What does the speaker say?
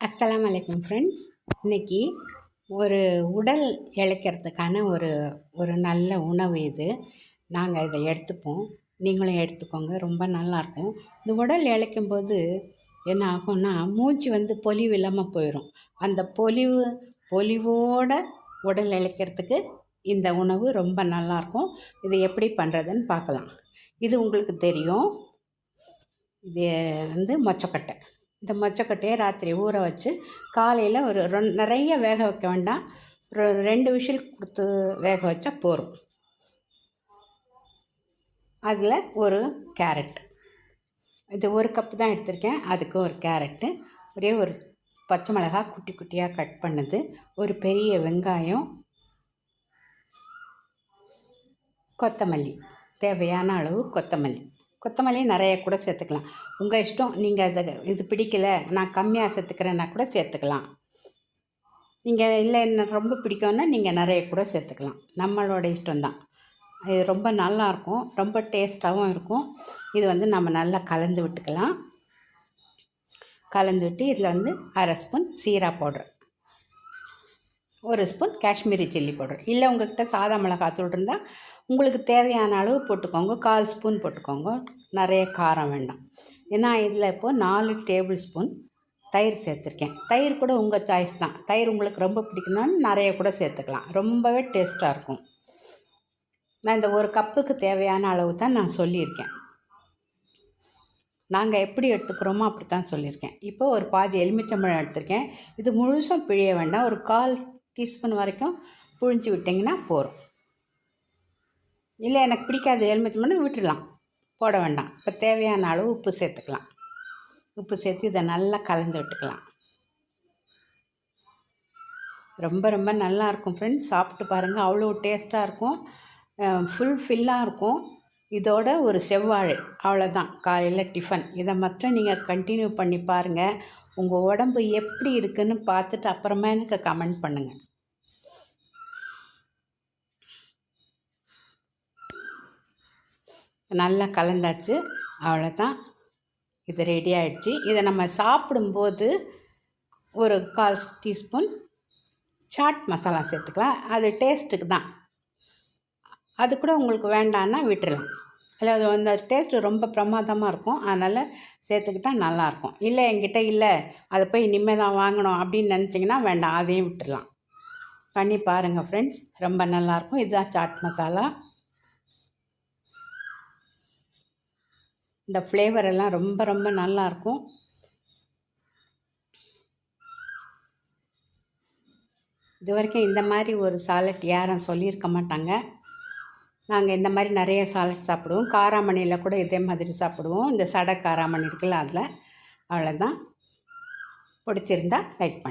அஸ்லாம் வலைக்கம் ஃப்ரெண்ட்ஸ் இன்றைக்கி ஒரு உடல் இழைக்கிறதுக்கான ஒரு ஒரு நல்ல உணவு இது. நாங்கள் இதை எடுத்துப்போம். நீங்களும் எடுத்துக்கோங்க. ரொம்ப நல்லாயிருக்கும். இந்த உடல் இழைக்கும் போது என்ன ஆகும்னா மூச்சு வந்து பொலிவு இல்லாமல் போயிடும் அந்த பொலிவு பொலிவோட உடல் இழைக்கிறதுக்கு இந்த உணவு ரொம்ப நல்லாயிருக்கும். இது எப்படி பண்ணுறதுன்னு பார்க்கலாம். இது உங்களுக்கு தெரியும். இது வந்து மொச்சக்கட்டை. இந்த மொச்சக்கொட்டையை ராத்திரி ஊற வச்சு காலையில் ஒரு நிறைய வேக வைக்க வேண்டாம். ஒரு ரெண்டு விஷில் கொடுத்து வேக வச்சா போகும் அதில் ஒரு கேரட். இது ஒரு கப்பு தான் எடுத்திருக்கேன். அதுக்கு ஒரு கேரட்டு. ஒரே ஒரு பச்சை மிளகா குட்டி குட்டியாக கட் பண்ணது. ஒரு பெரிய வெங்காயம். கொத்தமல்லி. தேவையான அளவு கொத்தமல்லி. கொத்தமல்லி நிறைய கூட சேர்த்துக்கலாம். உங்கள் இஷ்டம் நீங்கள் அதை இது பிடிக்கலை நான் கம்மியாக சேர்த்துக்கிறேன்னா கூட சேர்த்துக்கலாம். நீங்கள் இல்லை என்ன ரொம்ப பிடிக்கும்னா நீங்கள் நிறைய கூட சேர்த்துக்கலாம். நம்மளோட இஷ்டம்தான் இது ரொம்ப நல்லாயிருக்கும் ரொம்ப டேஸ்ட்டாகவும் இருக்கும். இது வந்து நம்ம நல்லா கலந்து விட்டுக்கலாம். கலந்து விட்டு இதில் வந்து அரை ஸ்பூன் சீரா பவுட்ரு. ஒரு ஸ்பூன் காஷ்மீரி சில்லி பவுடர். இல்லை உங்கள்கிட்ட சாதா மிளகாத்தூள் இருந்தால் உங்களுக்கு தேவையான அளவு போட்டுக்கோங்க. கால் ஸ்பூன் போட்டுக்கோங்க. நிறைய காரம் வேண்டாம். ஏன்னா இதில் இப்போது நாலு டேபிள் ஸ்பூன் தயிர் சேர்த்துருக்கேன். தயிர் கூட உங்கள் சாய்ஸ் தான். தயிர் உங்களுக்கு ரொம்ப பிடிக்கணும்னு நிறைய கூட சேர்த்துக்கலாம். ரொம்பவே டேஸ்ட்டாக இருக்கும். நான் இந்த ஒரு கப்புக்கு தேவையான அளவு தான் நான் சொல்லியிருக்கேன். நாங்கள் எப்படி எடுத்துக்கிறோமோ அப்படி தான் சொல்லியிருக்கேன். இப்போ ஒரு பாதி எலுமிச்சம்பழம் எடுத்திருக்கேன். இது முழுசும் பிழிய வேண்டாம். ஒரு கால் டீஸ்பூன் வரைக்கும் புழிஞ்சு விட்டிங்கன்னா போகிறோம் இல்லை எனக்கு பிடிக்காது எலுமிச்சம்பழம் விட்டுடலாம். போட வேண்டாம். இப்போ தேவையான அளவு உப்பு சேர்த்துக்கலாம். உப்பு சேர்த்து இதை நல்லா கலந்து விட்டுக்கலாம். ரொம்ப ரொம்ப நல்லாயிருக்கும் ஃப்ரெண்ட்ஸ் சாப்பிட்டு பாருங்கள் அவ்வளோ டேஸ்ட்டாக இருக்கும். ஃபுல் ஃபில்லாக இருக்கும். இதோட ஒரு செவ்வாழை. அவ்வளோதான் காலையில் டிஃபன் இதை மட்டும் நீங்கள் கண்டினியூ பண்ணி பாருங்கள் உங்கள் உடம்பு எப்படி இருக்குன்னு பார்த்துட்டு அப்புறமா எனக்கு கமெண்ட் பண்ணுங்கள் நல்லா கலந்தாச்சு. அவ்வளோதான் இது ரெடி ஆகிடுச்சு இதை நம்ம சாப்பிடும்போது ஒரு கால் டீஸ்பூன் சாட் மசாலா சேர்த்துக்கலாம். அது டேஸ்ட்டுக்கு தான். அது கூட உங்களுக்கு வேண்டான்னா விட்டுடலாம் இல்லை அது அந்த டேஸ்ட்டு ரொம்ப பிரமாதமாக இருக்கும். அதனால் சேர்த்துக்கிட்டால் நல்லாயிருக்கும் இல்லை என்கிட்ட இல்லை. அதை போய் இனிமேல் தான் வாங்கணும் அப்படின்னு நினச்சிங்கன்னா வேண்டாம். அதையும் விட்டுடலாம் பண்ணி பாருங்கள் ஃப்ரெண்ட்ஸ் ரொம்ப நல்லாயிருக்கும் இதுதான் சாட் மசாலா இந்த ஃப்ளேவர் எல்லாம் ரொம்ப ரொம்ப நல்லாயிருக்கும் இது வரைக்கும் இந்த மாதிரி ஒரு சாலட் யாரும் சொல்லியிருக்க மாட்டாங்க. நாங்கள் இந்த மாதிரி நிறைய சாலட் சாப்பிடுவோம். காராமணியில் கூட இதே மாதிரி சாப்பிடுவோம். இந்த சடை காராமணி இருக்குல்ல அதில் அவ்வளோதான் பிடிச்சிருந்தா லைக் பண்ணி.